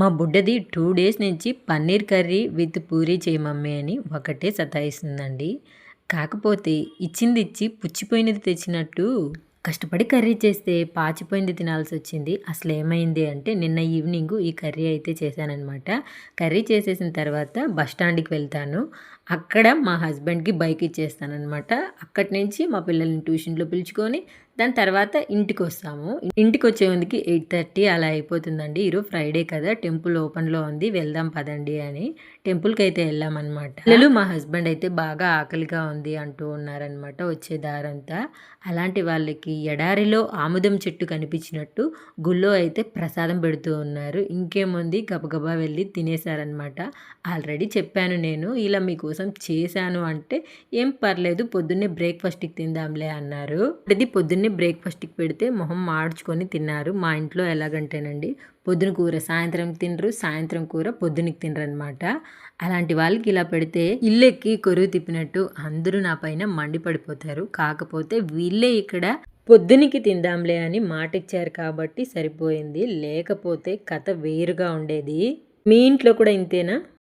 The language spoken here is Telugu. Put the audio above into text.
మా బుడ్డది టూ డేస్ నుంచి పన్నీర్ కర్రీ విత్ పూరీ చేయమమ్మే అని ఒకటే సతాయిస్తుందండి. కాకపోతే ఇచ్చింది ఇచ్చి పుచ్చిపోయినది తెచ్చినట్టు కష్టపడి కర్రీ చేస్తే పాచిపోయింది తినాల్సి వచ్చింది. అసలు ఏమైంది అంటే నిన్న ఈవినింగ్ ఈ కర్రీ అయితే చేశానన్నమాట. కర్రీ చేసేసిన తర్వాత బస్ స్టాండ్కి వెళ్తాను. అక్కడ మా హస్బెండ్కి బైక్ ఇచ్చేస్తానమాట అక్కడి నుంచి మా పిల్లల్ని ట్యూషన్లో పిలుచుకొని దాని తర్వాత ఇంటికి వస్తాము ఇంటికి వచ్చేందుకు ఎయిట్ థర్టీ అలా అయిపోతుందండి. ఈరోజు ఫ్రైడే కదా టెంపుల్ ఓపెన్లో ఉంది వెళ్దాం పదండి అని. టెంపుల్కి అయితే వెళ్ళామన్నమాట. పిల్లలు మా హస్బెండ్ అయితే బాగా ఆకలిగా ఉంది అంటూ ఉన్నారనమాట వచ్చే దారంతా. అలాంటి వాళ్ళకి ఎడారిలో ఆముదం చెట్టు కనిపించినట్టు గుళ్ళో అయితే ప్రసాదం పెడుతూ ఉన్నారు. ఇంకేముంది? గబగబా వెళ్ళి తినేశారనమాట ఆల్రెడీ చెప్పాను నేను ఇలా మీకోసం చేశాను అంటే ఏం పర్లేదు పొద్దున్నే బ్రేక్ఫాస్ట్కి తిందాంలే అన్నారు. ఇది పొద్దున్నే బ్రేక్ఫాస్ట్కి పెడితే మొహం మార్చుకొని తిన్నారు. మా ఇంట్లో ఎలాగంటేనండి పొద్దున కూర సాయంత్రం తినరు సాయంత్రం కూర పొద్దునకి తినరు అనమాట అలాంటి వాళ్ళకి ఇలా పెడితే ఇల్లెక్కి కొరువు తిప్పినట్టు అందరూ నా పైన మండిపడిపోతారు. కాకపోతే వీళ్ళే ఇక్కడ పొద్దునికి తిందాంలే అని మాట ఇచ్చారు కాబట్టి సరిపోయింది. లేకపోతే కథ వేరుగా ఉండేది. మీ ఇంట్లో కూడా ఇంతేనా?